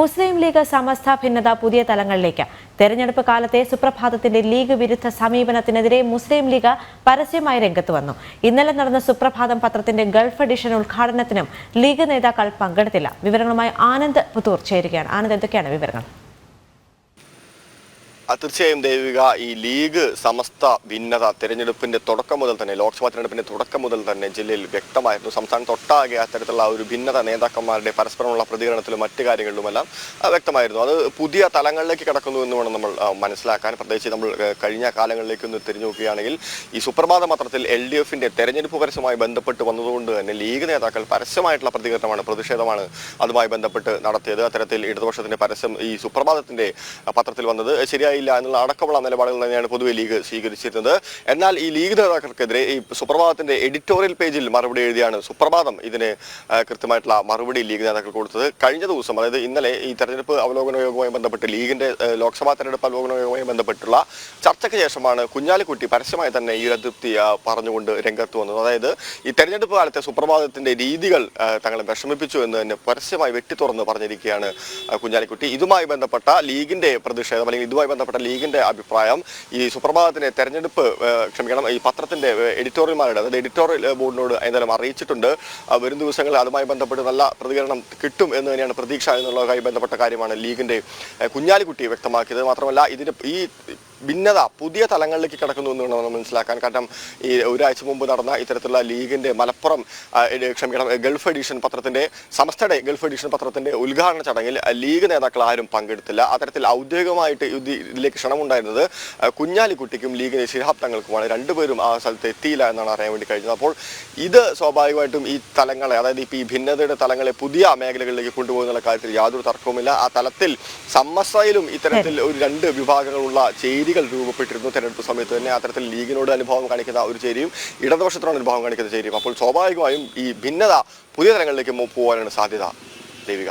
മുസ്ലിം league സമസ്ത ഭിന്നത പുതിയ തലങ്ങളിലേക്ക്. തെരഞ്ഞെടുപ്പ് കാലത്തെ സുപ്രഭാതത്തിന്റെ ലീഗ് വിരുദ്ധ സമീപനത്തിനെതിരെ മുസ്ലിം ലീഗ് പരസ്യമായി രംഗത്ത് വന്നു. ഇന്നലെ നടന്ന സുപ്രഭാതം പത്രത്തിന്റെ ഗൾഫ് എഡിഷൻ ഉദ്ഘാടനത്തിനും ലീഗ് നേതാക്കൾ പങ്കെടുത്തില്ല. വിവരങ്ങളുമായി ആനന്ദ് പുത്തൂർ ചേരുകയാണ്. ആനന്ദ് എന്തൊക്കെയാണ് വിവരങ്ങൾ? തീർച്ചയായും ദേവിക ഈ ലീഗ് സമസ്ത ഭിന്നത തെരഞ്ഞെടുപ്പിന്റെ തുടക്കം മുതൽ തന്നെ ലോക്സഭാ തെരഞ്ഞെടുപ്പിന്റെ തുടക്കം മുതൽ തന്നെ ജില്ലയിൽ വ്യക്തമായിരുന്നു. സംസ്ഥാനത്തൊട്ടാകെ അത്തരത്തിലുള്ള ആ ഒരു ഭിന്നത നേതാക്കന്മാരുടെ പരസ്പരമുള്ള പ്രതികരണത്തിലും മറ്റു കാര്യങ്ങളിലുമെല്ലാം വ്യക്തമായിരുന്നു. അത് പുതിയ തലങ്ങളിലേക്ക് കടക്കുന്നു എന്ന് വേണം നമ്മൾ മനസ്സിലാക്കാൻ. പ്രത്യേകിച്ച് നമ്മൾ കഴിഞ്ഞ കാലങ്ങളിലേക്ക് ഒന്ന് തിരിഞ്ഞു നോക്കുകയാണെങ്കിൽ ഈ സുപ്രഭാത പത്രത്തിൽ എൽ ഡി എഫിന്റെ തെരഞ്ഞെടുപ്പ് പരസ്യമായി ബന്ധപ്പെട്ട് വന്നതുകൊണ്ട് തന്നെ ലീഗ് നേതാക്കൾ പരസ്യമായിട്ടുള്ള പ്രതികരണമാണ് പ്രതിഷേധമാണ് അതുമായി ബന്ധപ്പെട്ട് നടത്തിയത്. അത്തരത്തിൽ ഇടതുപക്ഷത്തിന്റെ പരസ്യം ഈ സുപ്രഭാതത്തിന്റെ പത്രത്തിൽ വന്നത്. ശരിയായില്ല എന്നുള്ള അടക്കമുള്ള നിലപാടുകൾ തന്നെയാണ് പൊതുവെ ലീഗ് സ്വീകരിച്ചിരുന്നത്. എന്നാൽ ഈ ലീഗ് നേതാക്കൾക്കെതിരെ ഈ സുപ്രഭാതത്തിന്റെ എഡിറ്റോറിയൽ പേജിൽ മറുപടി എഴുതിയാണ് സുപ്രഭാതം ഇതിന് കൃത്യമായിട്ടുള്ള മറുപടി ലീഗ് നേതാക്കൾ കൊടുത്തത്. കഴിഞ്ഞ ദിവസം അതായത് ഇന്നലെ ഈ തെരഞ്ഞെടുപ്പ് അവലോകന യോഗവുമായി ബന്ധപ്പെട്ട് ലീഗിന്റെ ലോക്സഭാ തെരഞ്ഞെടുപ്പ് അവലോകന യോഗവുമായി ബന്ധപ്പെട്ടുള്ള ചർച്ചയ്ക്ക് ശേഷമാണ് കുഞ്ഞാലിക്കുട്ടി പരസ്യമായി തന്നെ ഈ അതൃപ്തി പറഞ്ഞുകൊണ്ട് രംഗത്ത് വന്നത്. അതായത് ഈ തെരഞ്ഞെടുപ്പ് കാലത്തെ സുപ്രഭാതത്തിന്റെ രീതികൾ തങ്ങളെ വിഷമിപ്പിച്ചു എന്ന് തന്നെ പരസ്യമായി വെട്ടി തുറന്ന് പറഞ്ഞിരിക്കുകയാണ് കുഞ്ഞാലിക്കുട്ടി. ഇതുമായി ബന്ധപ്പെട്ട ലീഗിന്റെ പ്രതിഷേധം അല്ലെങ്കിൽ ഇതുമായി ബന്ധപ്പെട്ട ലീഗിന്റെ അഭിപ്രായം ഈ സുപ്രഭാതത്തിന്റെ തെരഞ്ഞെടുപ്പ് ക്ഷമിക്കണം ഈ പത്രത്തിന്റെ എഡിറ്റോറിയൽമാരുടെ അതായത് എഡിറ്റോറിയൽ ബോർഡിനോട് എന്തായാലും അറിയിച്ചിട്ടുണ്ട്. വരും ദിവസങ്ങളിൽ അതുമായി ബന്ധപ്പെട്ട് നല്ല പ്രതികരണം കിട്ടും എന്ന് തന്നെയാണ് പ്രതീക്ഷ എന്നുള്ളതുമായി ബന്ധപ്പെട്ട കാര്യമാണ് ലീഗിന്റെ കുഞ്ഞാലിക്കുട്ടി വ്യക്തമാക്കിയത്. മാത്രമല്ല ഇതിന് ഈ ഭിന്നത പുതിയ തലങ്ങളിലേക്ക് കിടക്കുന്നു എന്ന് വേണം നമ്മൾ മനസ്സിലാക്കാൻ. കാരണം ഈ ഒരാഴ്ച മുമ്പ് നടന്ന ഇത്തരത്തിലുള്ള ലീഗിന്റെ മലപ്പുറം ക്ഷമിക്കണം ഗൾഫ് എഡിഷൻ പത്രത്തിന്റെ സമസ്തയുടെ ഗൾഫ് എഡിഷൻ പത്രത്തിന്റെ ഉദ്ഘാടന ചടങ്ങിൽ ലീഗ് നേതാക്കൾ ആരും പങ്കെടുത്തില്ല. അത്തരത്തിൽ ഔദ്യോഗികമായിട്ട് ഇതിലേക്ക് ക്ഷണമുണ്ടായിരുന്നത് കുഞ്ഞാലിക്കുട്ടിക്കും ലീഗിന്റെ ശിഹാബ് തങ്ങൾക്കുമാണ് രണ്ടുപേരും ആ സ്ഥലത്ത് എത്തിയില്ല എന്നാണ് അറിയാൻ വേണ്ടി കഴിഞ്ഞത്. അപ്പോൾ ഇത് സ്വാഭാവികമായിട്ടും ഈ തലങ്ങളെ അതായത് ഇപ്പോൾ ഈ ഭിന്നതയുടെ തലങ്ങളെ പുതിയ മേഖലകളിലേക്ക് കൊണ്ടുപോകുന്നുള്ള കാര്യത്തിൽ യാതൊരു തർക്കവുമില്ല. ആ തലത്തിൽ സമസ്തയിലും ഇത്തരത്തിൽ ഒരു രണ്ട് വിഭാഗങ്ങളുള്ള ചേരികൾ രൂപപ്പെട്ടിരുന്നു തെരഞ്ഞെടുപ്പ് സമയത്ത് തന്നെ. അത്തരത്തിൽ ലീഗിനോട് അനുഭവം കാണിക്കുന്ന ഒരു ചേരിയും ഇടതുപക്ഷത്തിനോട് അനുഭവം കാണിക്കുന്ന ചേരിയും. അപ്പോൾ സ്വാഭാവികമായും ഈ ഭിന്നത പുതിയ തലങ്ങളിലേക്ക് പോകാനാണ് സാധ്യത. ദേവിക.